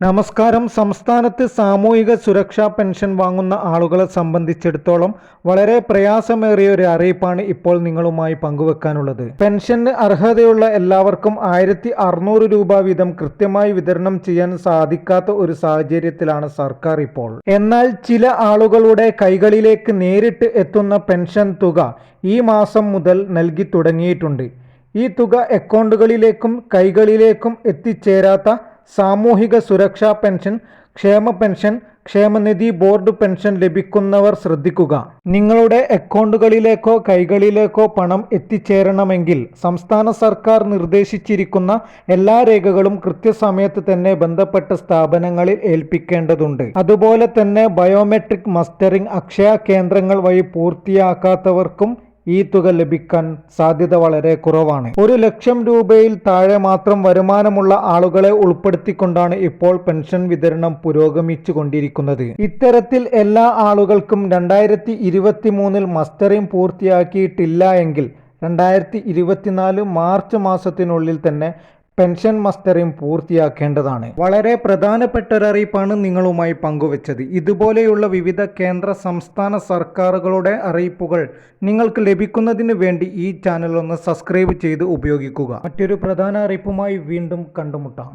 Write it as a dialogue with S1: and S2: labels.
S1: നമസ്കാരം. സംസ്ഥാനത്ത് സാമൂഹിക സുരക്ഷാ പെൻഷൻ വാങ്ങുന്ന ആളുകളെ സംബന്ധിച്ചിടത്തോളം വളരെ പ്രയാസമേറിയ ഒരു അറിയിപ്പാണ് ഇപ്പോൾ നിങ്ങളുമായി പങ്കുവെക്കാനുള്ളത്. പെൻഷന് അർഹതയുള്ള എല്ലാവർക്കും ആയിരത്തി അറുന്നൂറ് രൂപ വീതം കൃത്യമായി വിതരണം ചെയ്യാൻ സാധിക്കാത്ത ഒരു സാഹചര്യത്തിലാണ് സർക്കാർ ഇപ്പോൾ. എന്നാൽ ചില ആളുകളുടെ കൈകളിലേക്ക് നേരിട്ട് എത്തുന്ന പെൻഷൻ തുക ഈ മാസം മുതൽ നൽകി തുടങ്ങിയിട്ടുണ്ട്. ഈ തുക അക്കൗണ്ടുകളിലേക്കും കൈകളിലേക്കും എത്തിച്ചേരാത്ത സാമൂഹിക സുരക്ഷാ പെൻഷൻ ക്ഷേമ പെൻഷൻ ക്ഷേമനിധി ബോർഡ് പെൻഷൻ ലഭിക്കുന്നവർ ശ്രദ്ധിക്കുക. നിങ്ങളുടെ അക്കൗണ്ടുകളിലേക്കോ കൈകളിലേക്കോ പണം എത്തിച്ചേരണമെങ്കിൽ സംസ്ഥാന സർക്കാർ നിർദ്ദേശിച്ചിരിക്കുന്ന എല്ലാ രേഖകളും കൃത്യസമയത്ത് തന്നെ ബന്ധപ്പെട്ട സ്ഥാപനങ്ങളിൽ ഏൽപ്പിക്കേണ്ടതുണ്ട്. അതുപോലെ തന്നെ ബയോമെട്രിക് മസ്റ്ററിംഗ് അക്ഷയ കേന്ദ്രങ്ങൾ വഴി പൂർത്തിയാക്കാത്തവർക്കും ഈ തുക ലഭിക്കാൻ സാധ്യത വളരെ കുറവാണ്. ഒരു ലക്ഷം രൂപയിൽ താഴെ മാത്രം വരുമാനമുള്ള ആളുകളെ ഉൾപ്പെടുത്തിക്കൊണ്ടാണ് ഇപ്പോൾ പെൻഷൻ വിതരണം പുരോഗമിച്ചു കൊണ്ടിരിക്കുന്നത് ഇത്തരത്തിൽ എല്ലാ ആളുകൾക്കും രണ്ടായിരത്തി ഇരുപത്തി മൂന്നിൽ മസ്റ്ററിംഗ് പൂർത്തിയാക്കിയിട്ടില്ല എങ്കിൽ രണ്ടായിരത്തി ഇരുപത്തിനാല് മാർച്ച് മാസത്തിനുള്ളിൽ തന്നെ പെൻഷൻ മസ്റ്ററിംഗ് പൂർത്തിയാക്കേണ്ടതാണ്. വളരെ പ്രധാനപ്പെട്ട അറിയിപ്പാണ് നിങ്ങളുമായി പങ്കുവച്ചത്. ഇതുപോലെയുള്ള വിവിധ കേന്ദ്ര സംസ്ഥാന സർക്കാരുകളുടെ അറിയിപ്പുകൾ നിങ്ങൾക്ക് ലഭിക്കുന്നതിന് വേണ്ടി ഈ ചാനൽ ഒന്ന് സബ്സ്ക്രൈബ് ചെയ്ത് ഉപയോഗിക്കുക. മറ്റൊരു പ്രധാന അറിയിപ്പുമായി വീണ്ടും കണ്ടുമുട്ടാം.